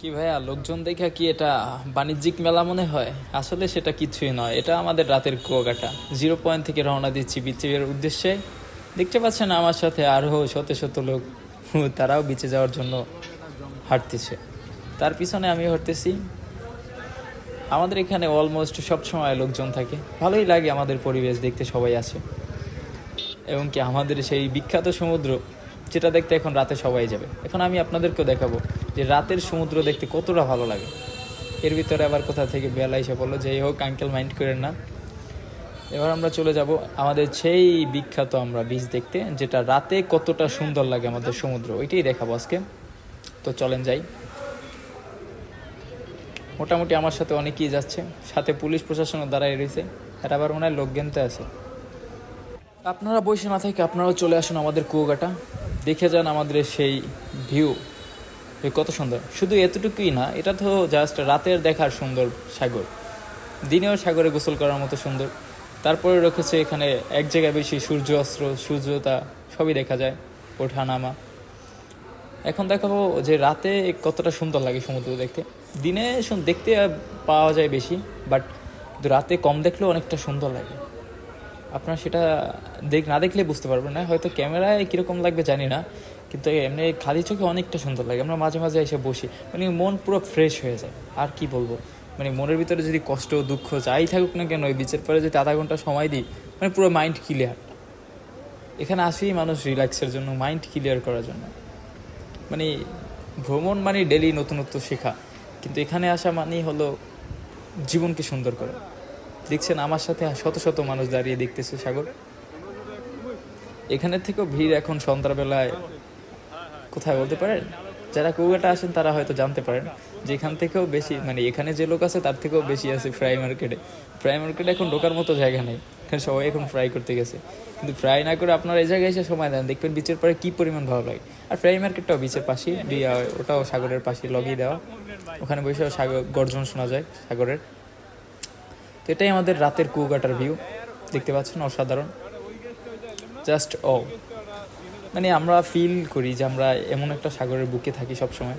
কি ভাইয়া, লোকজন দেখা কি এটা বাণিজ্যিক মেলা মনে হয়? আসলে সেটা কিছুই নয়। এটা আমাদের রাতের কুয়াকাটা। জিরো পয়েন্ট থেকে রওনা দিচ্ছি বিচের উদ্দেশ্যে। দেখতে পাচ্ছেন আমার সাথে আরও শত শত লোক। তারাও বিচে যাওয়ার জন্য হাঁটতেছে। তার পিছনে আমি হাঁটতেছি। আমাদের এখানে অলমোস্ট সব সময় লোকজন থাকে। ভালোই লাগে আমাদের পরিবেশ দেখতে সবাই আসে। এবং কি আমাদের সেই বিখ্যাত সমুদ্র যেটা দেখতে এখন রাতে সবাই যাবে। এখন আমি আপনাদেরকেও দেখাবো যে রাতের সমুদ্র দেখতে কতটা ভালো লাগে। এর ভিতরে আবার কোথা থেকে বেলা এসে বলল, যেই হোক আঙ্কেল মাইন্ড করেন না। এবার আমরা চলে যাব আমাদের সেই বিখ্যাত আমরা বীজ দেখতে, যেটা রাতে কতটা সুন্দর লাগে আমাদের সমুদ্র। ওইটাই দেখাবো আজকে। তো চলেন যাই। মোটামুটি আমার সাথে অনেকেই যাচ্ছে, সাথে পুলিশ প্রশাসনও দাঁড়ায় রয়েছে এটা আবার মনে হয় লোক গেনতে আছে। আপনারা বসে না থেকে আপনারাও চলে আসুন আমাদের কুয়াকাটা। দেখে যান আমাদের সেই ভিউ কত সুন্দর। শুধু এতটুকুই না, এটা তো জাস্ট রাতের দেখার সুন্দর সাগর। দিনেও সাগরে গোসল করার মতো সুন্দর। তারপরে রেখেছে এখানে এক জায়গায় বেশি সূর্য অস্ত্র, সূর্যতা সবই দেখা যায়, ওঠা নামা। এখন দেখাবো যে রাতে কতটা সুন্দর লাগে সমুদ্র দেখতে। দিনে দেখতে পাওয়া যায় বেশি বাট রাতে কম দেখলেও অনেকটা সুন্দর লাগে। আপনারা সেটা দেখ, না দেখলে বুঝতে পারবেন না। হয়তো ক্যামেরায় কীরকম লাগবে জানি না। কিন্তু এমনি খালি চোখে অনেকটা সুন্দর লাগে। আমরা মাঝে মাঝে এসে বসি। মানে মন পুরো ফ্রেশ হয়ে যায়। আর কি বলব? মানে মনের ভিতরে যদি কষ্ট, দুঃখ যাই থাকুক না কেন ওই বিচের পরে যদি আধা ঘণ্টা সময় দিই মানে পুরো মাইন্ড ক্লিয়ার এখানে আসেই মানুষ রিল্যাক্সের জন্য মাইন্ড ক্লিয়ার করার জন্য। মানে ভ্রমণ মানে ডেলি নতুনত্ব শেখা। কিন্তু এখানে আসা মানেই হলো জীবনকে সুন্দর করা। দেখছেন আমার সাথে শত শত মানুষ দাঁড়িয়ে দেখতেছে সাগর। এখানের থেকেও ভিড় এখন সন্ধ্যাবেলায়। কোথায় বলতে পারেন? যারা কুয়াটা আসেন তারা হয়তো জানতে পারেন। যে এখান থেকেও বেশি মানে এখানে যে লোক আছে তার থেকেও বেশি আছে ফ্রাই মার্কেটে। ফ্রাই মার্কেটে এখন ঢোকার মতো জায়গা নেই। এখানে সবাই এখন ফ্রাই করতে গেছে। কিন্তু ফ্রাই না করে আপনারা এই জায়গায় এসে সময় দেন। দেখবেন বিচের পরে কি পরিমাণ ভালো লাগে। আর ফ্রাই মার্কেটটাও বিচের দিয়ে ওটাও সাগরের পাশে লগিয়ে দেওয়া। ওখানে বসেও সাগর গর্জন শোনা যায় সাগরের। তো এটাই আমাদের রাতের কুয়াকাটার ভিউ দেখতে পাচ্ছেন অসাধারণ। জাস্ট ও মানে আমরা ফিল করি যে আমরা এমন একটা সাগরের বুকে থাকি সব সময়